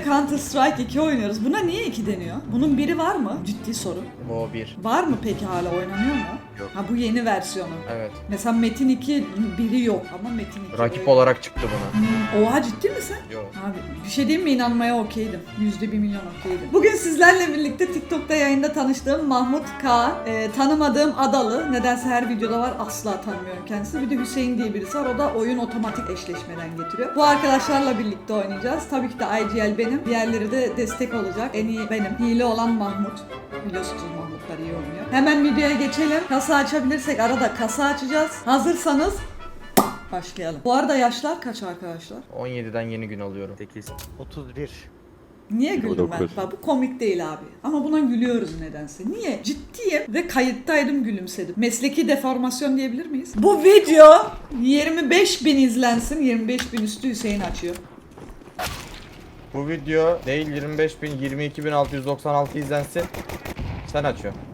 Yine Counter Strike 2 oynuyoruz. Buna niye 2 deniyor? Bunun biri var mı? Ciddi soru. O bir. Var mı peki hala oynanıyor mu? Yok. Ha bu yeni versiyonu. Evet. Mesela Metin 2 biri yok ama Metin 2 Rakip böyle- olarak çıktı buna. Hmm, Oha ciddi misin? Yok. Abi bir şey diyeyim mi inanmaya okeydim. Yüzde bir milyon okeydim. Bugün sizlerle birlikte TikTok'ta yayında tanıştığım Mahmut K. Ee, tanımadığım Adalı. Nedense her videoda var asla tanımıyorum kendisini. Bir de Hüseyin diye birisi var. O da oyun otomatik eşleşmeden getiriyor. Bu arkadaşlarla birlikte oynayacağız. Tabii ki de IGL benim. Diğerleri de destek olacak. En iyi benim. Hile olan Mahmut. Biliyorsunuz Mahmutlar iyi oynuyor. Hemen videoya geçelim. Kasa açabilirsek arada kasa açacağız. Hazırsanız başlayalım. Bu arada yaşlar kaç arkadaşlar? 17'den yeni gün alıyorum. 8. 31. Niye güldüm ben? Bak bu komik değil abi. Ama buna gülüyoruz nedense. Niye? Ciddiyim ve kayıttaydım gülümsedim. Mesleki deformasyon diyebilir miyiz? Bu video 25 bin izlensin. 25 bin üstü Hüseyin açıyor. Bu video değil 25 bin 22 bin 696 izlensin. Sen açıyorsun.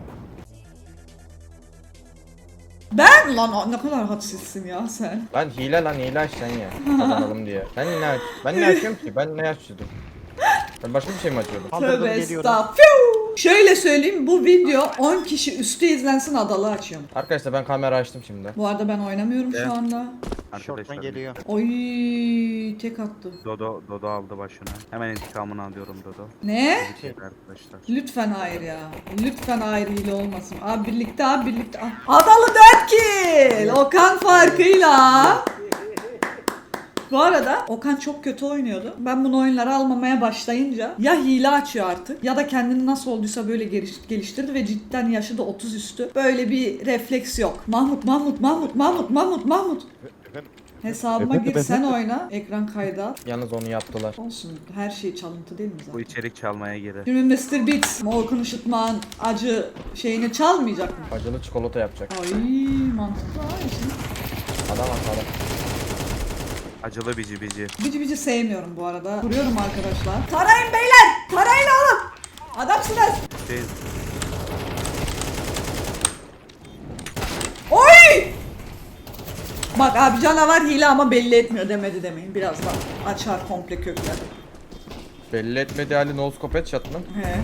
Ben lan ne kadar hadsizsin ya sen. Ben hile lan hile aç sen ya. Kazanalım diye. Ben ne aç? Ben ne açıyorum ki? Ben ne açıyordum? Ben başka bir şey mi açıyordum? Kaldırdım, Tövbe geliyorum. estağfurullah. Şöyle söyleyeyim bu video 10 kişi üstü izlensin adalı açıyorum. Arkadaşlar ben kamera açtım şimdi. Bu arada ben oynamıyorum şu anda. Short'tan geliyor. Oy tek attı. Dodo, Dodo aldı başına. Hemen intikamını alıyorum Dodo. Ne? Arkadaşlar. Lütfen hayır ya. Lütfen hayır hile olmasın. Abi birlikte abi birlikte. Adalı 4 kill. Okan farkıyla. Bu arada Okan çok kötü oynuyordu. Ben bunu oyunlara almamaya başlayınca ya hile açıyor artık ya da kendini nasıl olduysa böyle geliş- geliştirdi ve cidden yaşı da 30 üstü. Böyle bir refleks yok. Mahmut, Mahmut, Mahmut, Mahmut, Mahmut, Mahmut. Hesabıma gir sen oyna. Ekran kaydı al. Yalnız onu yaptılar. Olsun her şey çalıntı değil mi zaten? Bu içerik çalmaya gelir. Şimdi Mr. Beats Orkun Işıtman acı şeyini çalmayacak mı? Acılı çikolata yapacak. Ay mantıklı ha işin. Adam atalım. Acılı bici bici. Bici bici sevmiyorum bu arada. Kuruyorum arkadaşlar. Tarayın beyler! Tarayın oğlum! Adamsınız! Şey, Oy! Bak abi canavar hile ama belli etmiyor demedi demeyin. Birazdan açar komple kökler. Belli etmedi hali no scope headshot mı? He.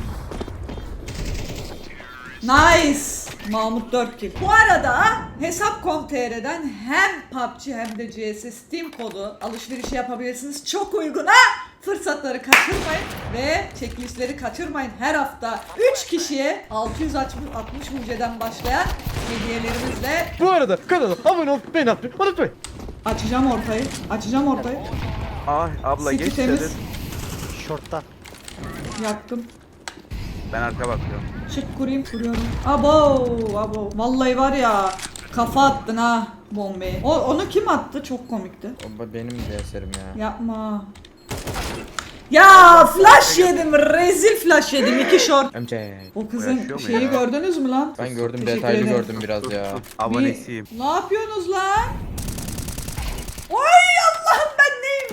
Nice! Mahmut 4 kill. Bu arada Hesap.com.tr'den hem PUBG hem de CS Steam kodu alışverişi yapabilirsiniz. Çok uygun ha! Fırsatları kaçırmayın ve çekilişleri kaçırmayın. Her hafta 3 kişiye 660 60 muceden başlayan hediyelerimizle Bu arada kanala abone ol beni atmayı unutmayın. açacağım ortayı. Açacağım ortayı. ay abla City geç temiz. Short'ta. Yaktım. Ben arka bakıyorum. Çık kurayım kuruyorum. Abo abo. Vallahi var ya kafa attın ha bombayı. O, onu kim attı? Çok komikti. O benim de eserim ya. Yapma. Ya flash yedim. Rezil flash yedim. iki short. MC. O kızın şeyi ya? gördünüz mü lan? Ben gördüm Teşekkür detaylı ederim. gördüm biraz ya. Abonesiyim. Bir- Ne yapıyorsunuz lan? Oy Allah'ım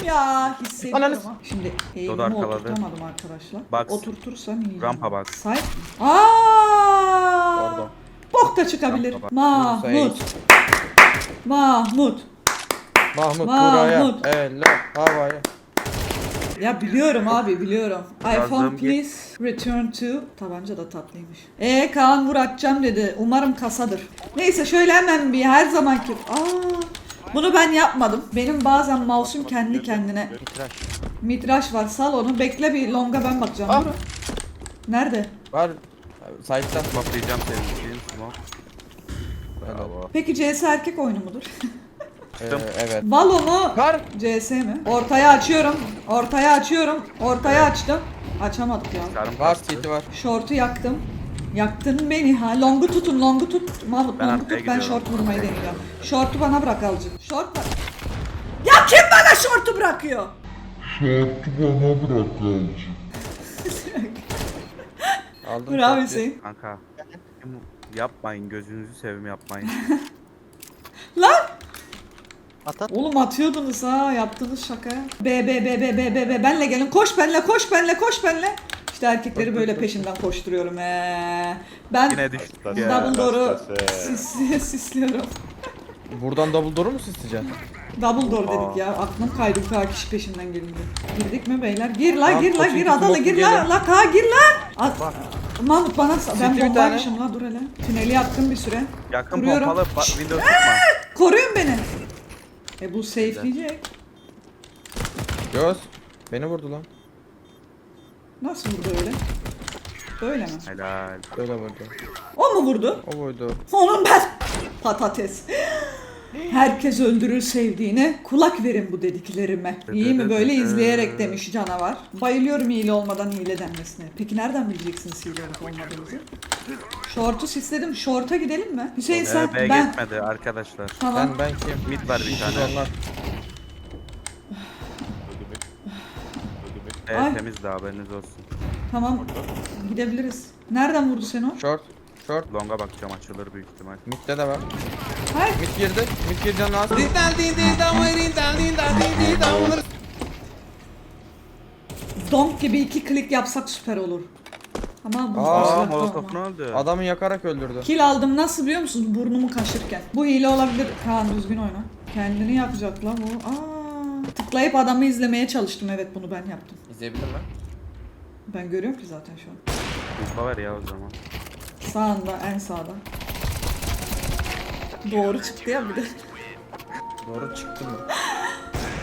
ya? Hissediyorum Ananı-. Şimdi eğimimi Dodo arkaladı. oturtamadım arkadaşlar. Box. Oturtursam iyi. Rampa box. Say. Aaa! Pardon. Bok da çıkabilir. Rampa box. Mahmut. Mahmut. Mahmut Mahmut. buraya. Elle havaya. Ya biliyorum abi biliyorum. iPhone please return to. Tabanca da tatlıymış. E Kaan vur atacağım dedi. Umarım kasadır. Neyse şöyle hemen bir her zamanki. Aa, bunu ben yapmadım. Benim bazen mouse'um kendi kendine. Mitraş. Midrash var sal onu. Bekle bir longa ben bakacağım. Ah. Dur. Nerede? Var. Sahipten. Smokelayacağım senin için. Smoke. Bravo. Peki CS erkek oyunu mudur? Ee, evet. Valo mu? Kar. CS mi? Ortaya açıyorum. Ortaya açıyorum. Ortaya açtım. Açamadık ya. Var. CT var. Short'u yaktım. Yaktın beni ha. Long'u tutun, long'u tut. Mahmut Ben long'u tut. Ben short vurmayı deneyeceğim. Short'u bana bırak alıcı. Short bak. Ya kim bana short'u bırakıyor? Şarkı bana bırak yavrucuğum. Aldım. Bravo. Hüseyin. Kanka. Yapmayın gözünüzü seveyim yapmayın. Lan! At at. Oğlum atıyordunuz ha yaptığınız şaka. B B B B B B B benle gelin koş benle koş benle koş benle. İşte erkekleri böyle peşinden koşturuyorum ee. Ben Yine düştük double ya. door'u sis, sisliyorum. Buradan double door'u mu isteyeceksin? Double door dedik ya. Aklım kaydı kadar kişi peşinden gelince. Girdik mi beyler? Gir la Tamam, gir la koçun gir iki smoke'u gir la la ka gir la. A- Mahmut bana ben bir bombaymışım la dur hele. Tüneli yaktım bir süre. Yakın Kuruyorum. pompalı ba- Windows tutma. Koruyun beni. E bu safe'leyecek. Göz. Beni vurdu lan. Nasıl vurdu öyle? Böyle mi? Helal. Böyle vurdu. O mu vurdu? O vurdu. Onun ben. Patates. Herkes öldürür sevdiğine. Kulak verin bu dediklerime. İyi mi böyle izleyerek demiş canavar. Bayılıyorum hile olmadan hile denmesine. Peki nereden bileceksiniz hile olup olmadığınızı? Short'u sisledim. Short'a gidelim mi? Hüseyin sen Ee, B ben. geçmedi arkadaşlar. Tamam. Ben ben kim? Mid var bir tane. onlar. B Ay. temiz de haberiniz olsun. Tamam. Gidebiliriz. Nereden vurdu seni o? Short. Short. Longa bakacağım açılır büyük ihtimal. Mid'de de var. Hayır. Mid girdi. Mid girdi canı az. Donk gibi iki klik yapsak süper olur. Ama bu Aa, Aa molotof ne oldu? Adamı yakarak öldürdü. Kill aldım nasıl biliyor musunuz? Burnumu kaşırken. Bu hile olabilir. Kaan düzgün oyna. Kendini yapacak lan bu. Aa, tıklayıp adamı izlemeye çalıştım. Evet bunu ben yaptım. İzleyebilir mi? Ben görüyorum ki zaten şu an. Info ver ya o zaman. Sağında, en sağda. Doğru çıktı ya bir de. Doğru çıktı mı?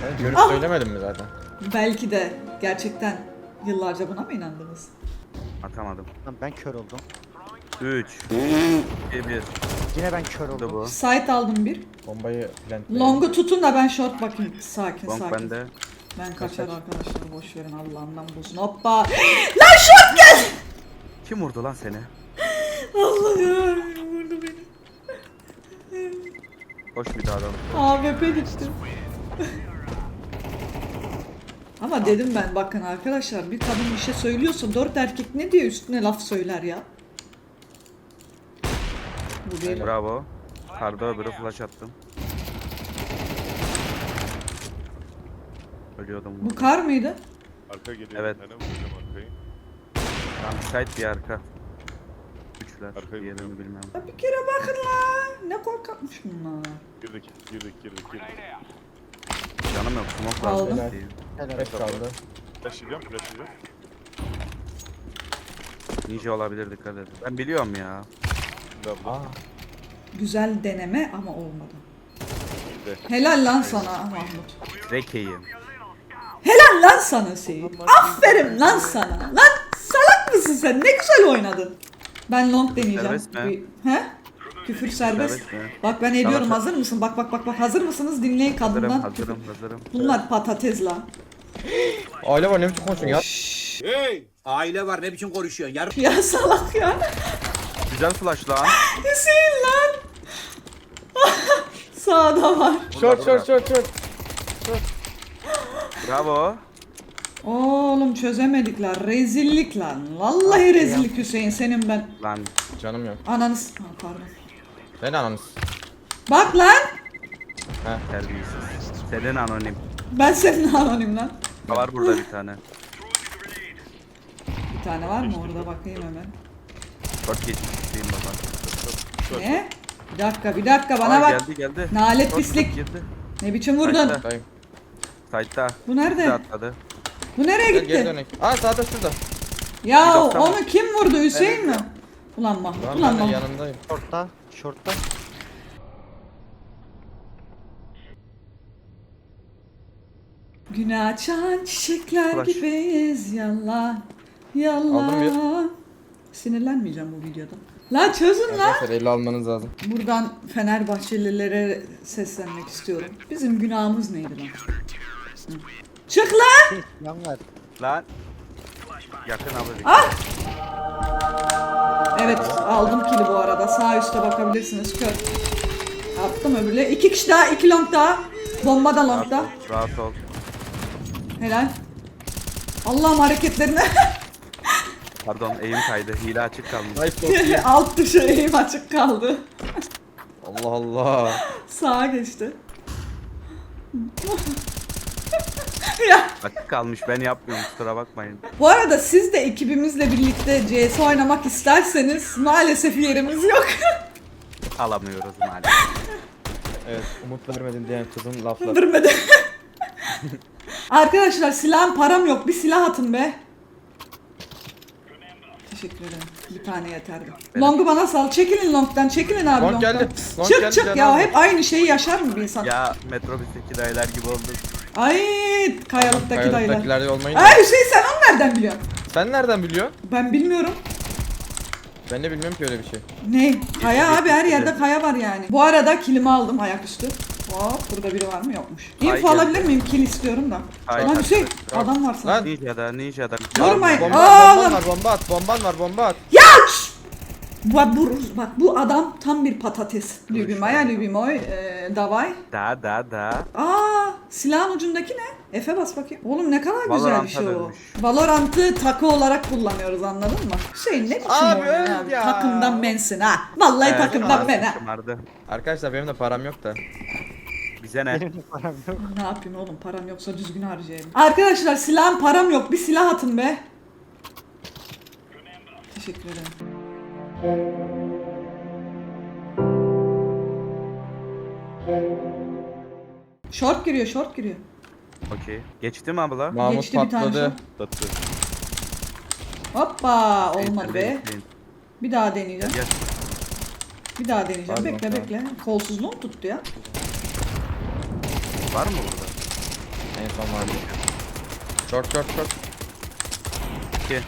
Ben görüp Ah! söylemedim mi zaten? Belki de gerçekten yıllarca buna mı inandınız? Atamadım. Lan ben kör oldum. 3 2 1 Yine ben kör oldum. bu. Site aldım bir. Bombayı plant. Long'u tutun da ben short bakayım. Sakin Long sakin. bende. Ben kaçar arkadaşlar boş verin Allah'ından bulsun. Hoppa. Lan short gel. Kim vurdu lan seni? Allah ya vurdu beni. Hoş bir daha alalım. AWP gitti. Ama dedim ben bakın arkadaşlar bir kadın bir şey söylüyorsa dört erkek ne diye üstüne laf söyler ya. Bu bir. Bravo. Karda öbürü flash attım. Ölüyordum. Bu kar mıydı? Arka geliyor Evet. vuracağım arkayı. Tam site bir arka. Üçler. Arkayı Diğerini bilmem. Ya bir kere bakın lan. Ne korkakmış bunlar. Girdik girdik girdik girdik. Canım yok. Smoke Aldım. lazım. Helal. Hep kaldı. Flash yiyeceğim flash yiyeceğim. Ninja olabilir dikkat edin. Ben biliyorum ya. Abla. Aa. Güzel deneme ama olmadı. Bir de. Helal lan sana Mahmut. Rekeyim. Helal lan sana Seyit. Aferin lan sana. Lan salak mısın sen? Ne güzel oynadın. Ben long deneyeceğim. Serbest mi? Bir- He? Küfür serbest. Serbest mi? Bak ben ediyorum. Tamam. Hazır mısın? Bak bak bak bak. Hazır mısınız? Dinleyin Hazırım kadından. hazırım hazırım. Bunlar patates lan. Aile var ne biçim konuşuyorsun ya? Hey! Aile var ne biçim konuşuyorsun? Yarın Ya salak ya. Güzel flash lan. Hüseyin lan. Sağda var. Short short short short. Bravo. Oğlum çözemedik lan. Rezillik lan. Vallahi rezillik Hüseyin senin ben. Lan Canım yok. Ananız. Ha, pardon. Ben ananız. Bak lan. terbiyesiz. Senin anonim. Ben senin anonim lan. Var burada bir tane. Bir tane var mı orada bakayım hemen. Dört geçmişteyim baba. Ne? Bir dakika bir dakika bana Aa, bak. Geldi geldi. Nalet Dört pislik. girdi. Ne biçim vurdun? Dayım. Site'da. Bu nerede? atladı. Bu nereye Gel geri gitti? dönek. Aa sağda şurada. Ya onu kim vurdu Hüseyin mi? Ulan Mahmut, Lan ulan ben de Mahmut. yanındayım. Short'ta. Short'ta. Gün açan çiçekler Flash. gibiyiz yalan. Aldım Yalan. Sinirlenmeyeceğim bu videoda. Lan çözün lan. Arkadaşlar 50 almanız lazım. Buradan Fenerbahçelilere seslenmek istiyorum. Bizim günahımız neydi lan? Hı. Çık lan! Yan ver. Lan. Yakın abi. Ah! Evet aldım kili bu arada. Sağ üstte bakabilirsiniz. Kör. Attım öbürle. İki kişi daha, iki long daha. Bomba da long Rahat da. ol. Rahat ol. Helal. Allah'ım hareketlerine. Pardon eğim kaydı. Hile açık kalmış. Alt tuşu eğim açık kaldı. Allah Allah. Sağa geçti. ya Açık kalmış. Ben yapmıyorum kusura bakmayın. bu arada siz de ekibimizle birlikte CS oynamak isterseniz maalesef yerimiz yok. Alamıyoruz maalesef. Evet umut vermedin diyen kızın lafları. Durmadı. Arkadaşlar silahım param yok. Bir silah atın be. Teşekkür ederim. Bir tane yeterdi. Long'u bana sal. Çekilin Long'dan. Çekilin abi Long Long'dan. geldi. Long çık geldi, çık canım ya. aldı. Hep aynı şeyi yaşar mı bir insan? Ya metrobüsteki dayılar gibi olduk. Ay kayalıktaki dayılar. Kayalıktakilerde olmayınca. Ay Hüseyin sen onu nereden biliyorsun? Sen nereden biliyorsun? Ben bilmiyorum. Ben de bilmiyorum ki öyle bir şey. Ne? Kaya abi her yerde kaya var yani. Bu arada kilimi aldım ayaküstü. Hop burada biri var mı yokmuş. Ay İnfo geldi. alabilir miyim? Kil istiyorum da. Ay Lan geldi. Hüseyin adam var sana. Lan. Ninja'da, Ninja'da. Vurmayın. Bomba, Aa, bomban lan. var bomba at. Bomban var bomba at. Bak bu, bak bu adam tam bir patates. Lübimaya lübimoy e, davay. Da da da. Aa silahın ucundaki ne? F'e bas bakayım. Oğlum ne kadar güzel bir Valorant'a şey o. dönmüş. Valorant'ı takı olarak kullanıyoruz anladın mı? Şey ne biçim Abi oyun ya? öl ya. Takımdan mensin ha. Vallahi Evet, takımdan men ha. Arkadaşlar benim de param yok da. Bize ne? Benim de param yok. Ne yapayım oğlum param yoksa düzgün harcayayım. Arkadaşlar silahım param yok. Bir silah atın be. Teşekkür ederim. Short giriyor, short giriyor. Okey. Geçti mi abla? Mahmut Geçti bir tane patladı. Datı. Hoppa olmadı be. Bir daha deneyeceğim. Gel. Bir daha deneyeceğim. Pardon, bekle pardon. bekle. Kolsuzluğum tuttu ya. Var mı burada? En son vardı. Short short short. İki.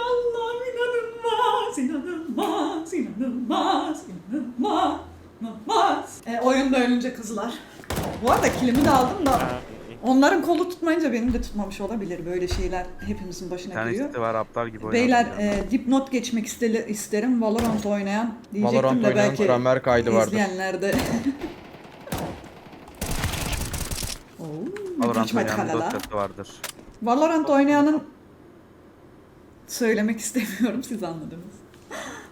Allah'ım inanılmaz, inanılmaz, inanılmaz, inanılmaz, inanılmaz. E, oyunda ölünce kızlar. Bu arada kilimi de aldım da onların kolu tutmayınca benim de tutmamış olabilir. Böyle şeyler hepimizin Bir başına tanesi geliyor. de var aptal gibi Beyler e, dipnot geçmek isteli, isterim. Valorant oynayan diyecektim Valorant de oynayan belki Kramer kaydı vardır. izleyenler de. Oo, Valorant kaçma oynayan kalala. dosyası vardır. Valorant oynayanın söylemek istemiyorum siz anladınız.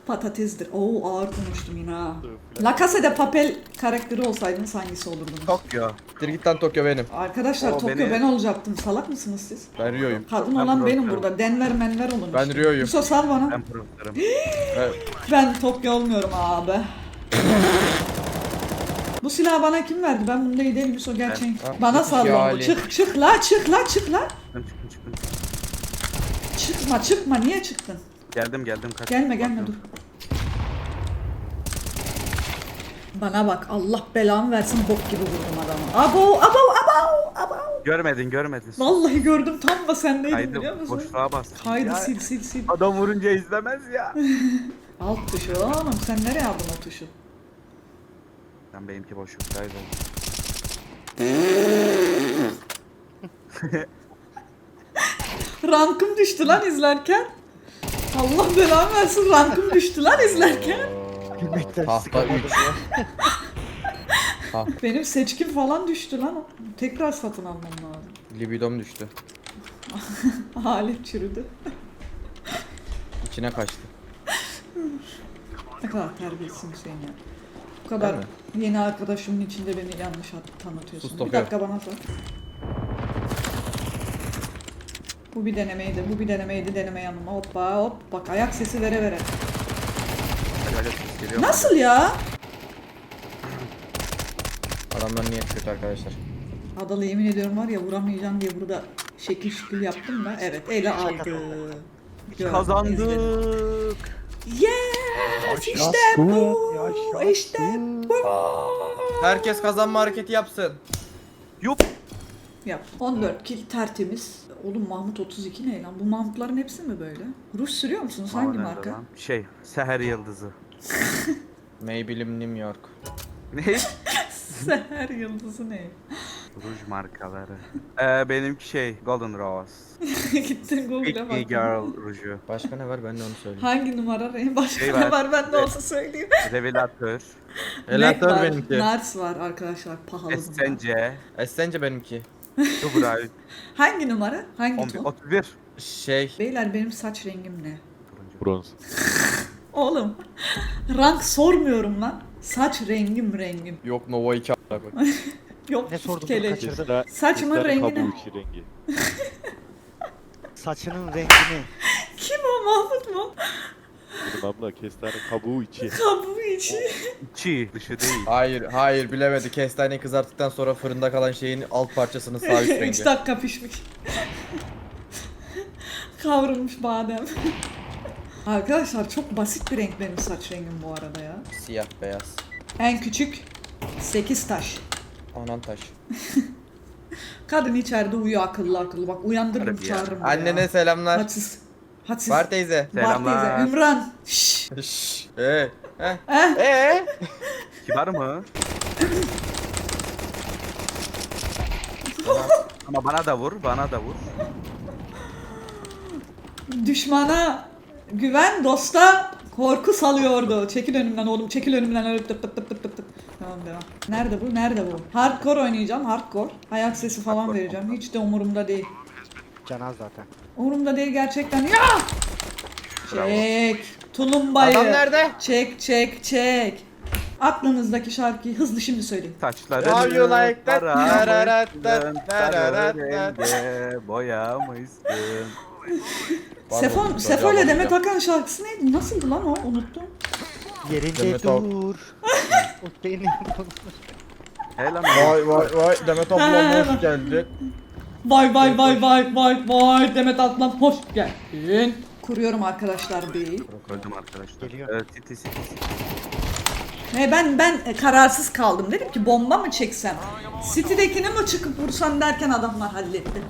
Patatesdir. Oo ağır konuştum yine ha. La Casa de Papel karakteri olsaydınız hangisi olurdunuz? Tokyo. Git lan Tokyo benim. Arkadaşlar O Tokyo beni- ben olacaktım. Salak mısınız siz? Ben Rio'yum. Kadın Ben olan benim burada. Denver menver olun. Ben işte. Rio'yum. Yusuf sal bana. Ben profesörüm. Evet. Ben Tokyo olmuyorum abi. Bu silahı bana kim verdi? Ben bunda iyi değilim Yusuf gerçeğin. Ben- Bana Ha, sal iki lan bu. hali. Çık çık la çık la çık la. Çıkın çıkın çıkın. Çıkma çıkma niye çıktın? Geldim geldim kaç. Gelme gelme dur. Bana bak Allah belamı versin bok gibi vurdum adamı. Abo abo abo abo. Görmedin görmedin. Vallahi gördüm tam da sendeydim Kaydı biliyor musun? boşluğa bastım. Kaydı Ya, sil sil sil. Adam vurunca izlemez ya. Alt tuşu oğlum sen nereye aldın o tuşu? Ben benimki boşluktaydı. Rankım düştü lan izlerken. Allah belamı versin rankım düştü lan izlerken. Gülmekten Tahta sıkılmadım 3. Benim seçkim falan düştü lan. Tekrar satın almam lazım. Libidom düştü. Halim çürüdü. İçine kaçtı. Ne kadar terbiyesizsin Hüseyin ya. Bu kadar Değil yeni arkadaşımın içinde beni yanlış at- tanıtıyorsun. Sus, bir dakika bana sor. Bu bir denemeydi, bu bir denemeydi, deneme yanıma. Hoppa hop. Bak ayak sesi vere vere. Geliyor. Nasıl ya? Adamların niyeti kötü arkadaşlar. Adalı yemin ediyorum var ya vuramayacağım diye burada şekil şükür yaptım da evet ele aldı. Gördüm. Kazandık. Yes işte bu. İşte bu. Herkes kazanma hareketi yapsın. Yup. Yap. 14 kill tertemiz. Oğlum Mahmut 32 ne lan? Bu Mahmutların hepsi mi böyle? Ruj sürüyor musunuz? Hangi nerede marka? lan? Şey, Seher Yıldızı. Maybelline New York. Ne? Seher yıldızı ne? Ruj markaları. Ee, benimki şey, Golden Rose. Gittin Google'a Big bak. Girl ruju. Başka ne var ben de onu söyleyeyim. Hangi numara? Renk başka Şey ne var. var? Ben de olsa söyleyeyim. Revelatör. Mac Elatör var, benimki. Nars var arkadaşlar. Pahalı bunlar. Essence. Essence benimki. Dubra. Hangi numara? Hangi 11, ton? 31. Şey. Beyler benim saç rengim ne? Bronz. Oğlum rank sormuyorum lan. Saç rengim rengim. Yok Nova 2 a**a bak. Yok Ne sordun, kele. kaçırdın. Kızlar- Saçımın kızların rengi ne? kabuğu rengi. Saçının rengini. Kim o Mahmut mu? Dedim abla kestane kabuğu içi. Kabuğu içi. İçi dışı değil. Hayır hayır bilemedi. Kestaneyi kızarttıktan sonra fırında kalan şeyin alt parçasının sağ üst 3 rengi. dakika pişmiş. Kavrulmuş badem. Arkadaşlar çok basit bir renk benim saç rengim bu arada ya. Siyah beyaz. En küçük 8 taş. Anan taş. Kadın içeride uyuyor akıllı akıllı. Bak uyandırırım Harbi ya. çağırırım. Annene selamlar. Hadsiz. Hadsiz. Var teyze. Var Selamlar. teyze. Ümran. Şşş. Şşş. Ee. Heh. Eh. Ee. Kibar mı? Ama bana da vur, bana da vur. Düşmana güven, dosta korku salıyordu. Çekil önümden oğlum, çekil önümden öyle tıp tıp tıp tıp tıp tıp. Tamam devam. Nerede bu? Nerede bu? Hardcore oynayacağım, hardcore. Ayak sesi falan Hardcore. vereceğim. Hiç de umurumda değil. Canaz zaten. Umurumda değil gerçekten. Ya! Çek. Tulumbayı. Adam nerede? Çek, çek, çek. Aklınızdaki şarkıyı hızlı şimdi söyleyin. Saçlarını How you like that? kara Tararat tat, boyamışsın, Sefon, Sefo ile Demet. Akan şarkısı neydi? Nasıldı lan o? Unuttum. Yerinde Demet dur. o lan Vay vay vay Demet ablam hoş geldin. Vay vay vay vay vay vay Demet Atlan hoş geldin. Kuruyorum arkadaşlar bir. Öldüm arkadaşlar. Geliyor. Evet, city city city. He ben ben e, kararsız kaldım. Dedim ki bomba mı çeksem? City'dekini mi çıkıp vursam derken adamlar halletti.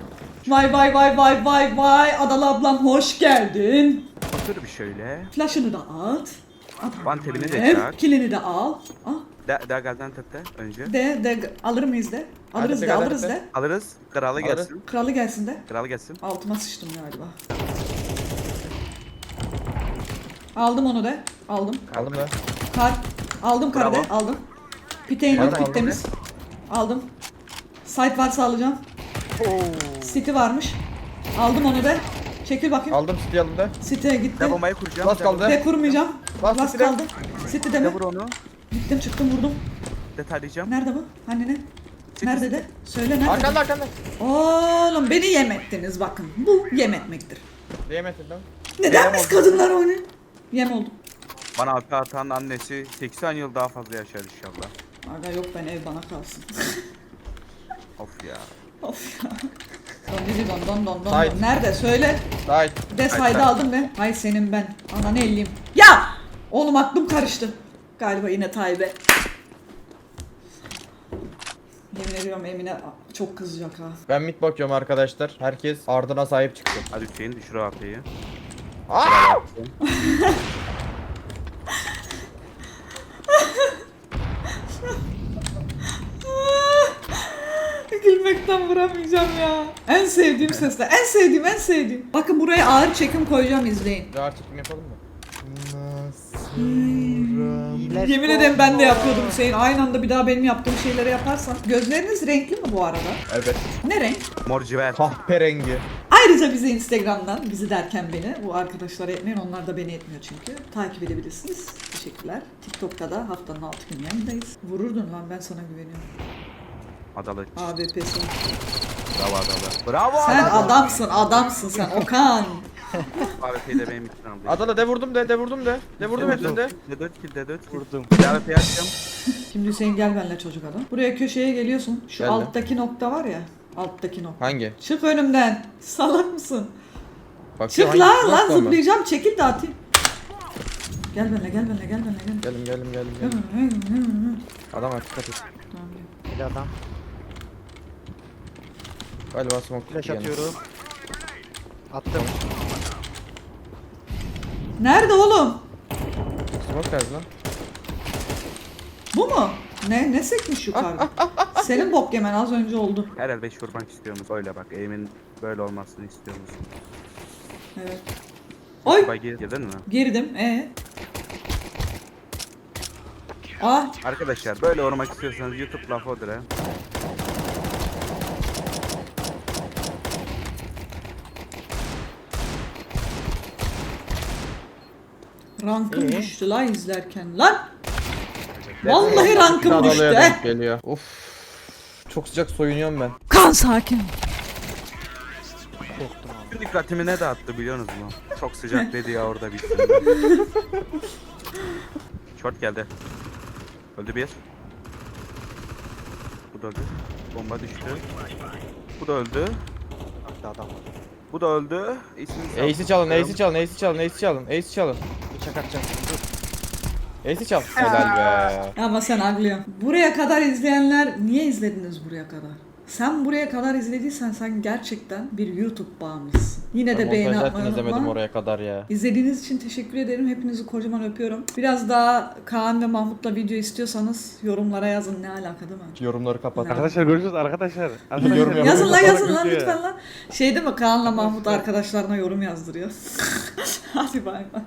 Vay vay vay vay vay vay Adalı ablam hoş geldin. Otur bir şöyle. Flash'ını da at. At. Van tebini de Evet, çak. Kilini de al. Ah, Da, da gazdan tepte önce. de de alır mıyız de? Alırız Hadi de alırız de. Alırız. Kralı Alırız. gelsin. Kralı gelsin de. Kralı gelsin. Altıma sıçtım galiba. Aldım onu de. Aldım. Aldım da. Kar. Aldım karı de. Aldım. Piteyin yok Aldım, aldım. Site varsa alacağım. City varmış. Aldım onu da. Çekil bakayım. Aldım City aldım da. City'ye gitti. Ne bombayı kuracağım. Bas kaldı. De kurmayacağım. Bas Bas City'de. kaldı. City de mi? Ne vur onu. Gittim çıktım vurdum. Detaylayacağım. Nerede bu? Hani ne? Nerede de? Söyle nerede? Arkanda arkanda. Oğlum beni yem ettiniz bakın. Bu yem etmektir. Diyemedim lan. Neden biz kadınlar oynuyor? Yem oldum. Bana AP atan annesi 80 yıl daha fazla yaşar inşallah. Aga yok ben ev bana kalsın. Of ya. of ya. Don didi don don don don. Don. Nerede? Söyle. Hayır. De Sait, sayda Sait. aldım ben. Hay senin ben. Ananı elliyim. Ya! Oğlum aklım karıştı. Galiba yine Tayyip'e. Yemin ediyorum Emine çok kızacak ha. Ben mid bakıyorum arkadaşlar. Herkes ardına sahip çıktı. Hadi Hüseyin düşür AP'yi. Aa! Gülmekten vuramayacağım ya. En sevdiğim sesler. En sevdiğim, en sevdiğim. Bakın buraya ağır çekim koyacağım izleyin. Ağır çekim yapalım mı? Let's Yemin ederim ben de yapıyordum Hüseyin. Aynı anda bir daha benim yaptığım şeyleri yaparsan. Gözleriniz renkli mi bu arada? Evet. Ne renk? Mor civer. Kahperengi. Ayrıca bizi Instagram'dan, bizi derken beni, bu arkadaşlar etmeyin, onlar da beni etmiyor çünkü. Takip edebilirsiniz. Teşekkürler. TikTok'ta da haftanın 6 gün yayındayız. Vururdun lan ben sana güveniyorum. Adalı. ABP'si. Bravo adalı. Bravo Sen adalı. adamsın, adamsın sen Okan. AWP'yi de benim için aldı. Adana de vurdum de de vurdum de. De vurdum hepsini de. De 4 kill de 4 kill. Vurdum. AWP'yi açacağım. Şimdi Hüseyin gel benimle çocuk adam. Buraya köşeye geliyorsun. Şu Geldim. alttaki nokta var ya. Alttaki nokta. Hangi? Çık önümden. Salak mısın? Bakıyorum, Çık hangi lan lan mı? zıplayacağım. Çekil de atayım. Gel benimle gel benimle gel benimle gel. Geldim geldim geldim Gel geldim. benimle, gel benimle, gel benimle. Adam aç dikkat et. Tamam, gel. Bir adam. Galiba smoke Flash yani. atıyorum. Attım. Nerede oğlum? Smoke nerede lan? Bu mu? Ne? Ne sekmiş yukarıda? Senin bok yemen az önce oldu. Her el 5 vurmak istiyorsunuz. Öyle bak. Aim'in böyle olmasını istiyorsunuz. Evet. Oy! Buggy yedin mi? Girdim. Ee? Ah! Arkadaşlar böyle oynamak istiyorsanız YouTube lafı odur ha. Rankım Ee? düştü la izlerken lan. Vallahi rankım düştü. denk geliyor. Of. Çok sıcak soyunuyorum ben. Kan sakin. Korktum abi. Bütün dikkatimi ne dağıttı biliyorsunuz mu? Çok sıcak dedi ya orada bitsin. Short geldi. Öldü bir. Bu da öldü. Bomba düştü. Bu da öldü. Hatta adam var. Bu da öldü. İsmini Ace'i çalın, Ace'i çalın, Ace'i çalın, Ace'i çalın, Ace'i çalın. Bıçak atacağım. Dur. Ace'i çal. Helal be. Ama sen aglıyorsun. Buraya kadar izleyenler niye izlediniz buraya kadar? Sen buraya kadar izlediysen sen gerçekten bir YouTube bağımlısın. Yine de beğeni atmayı unutma. oraya kadar ya. İzlediğiniz için teşekkür ederim. Hepinizi kocaman öpüyorum. Biraz daha Kaan ve Mahmut'la video istiyorsanız yorumlara yazın. Ne alaka değil mi? Yorumları kapat. Arkadaşlar görüşürüz arkadaşlar. Yorum yap. Yazın lan Yorum yazın lan lütfen lan. Şey değil mi Kaan'la Mahmut arkadaşlarına yorum yazdırıyor. Hadi bay bay.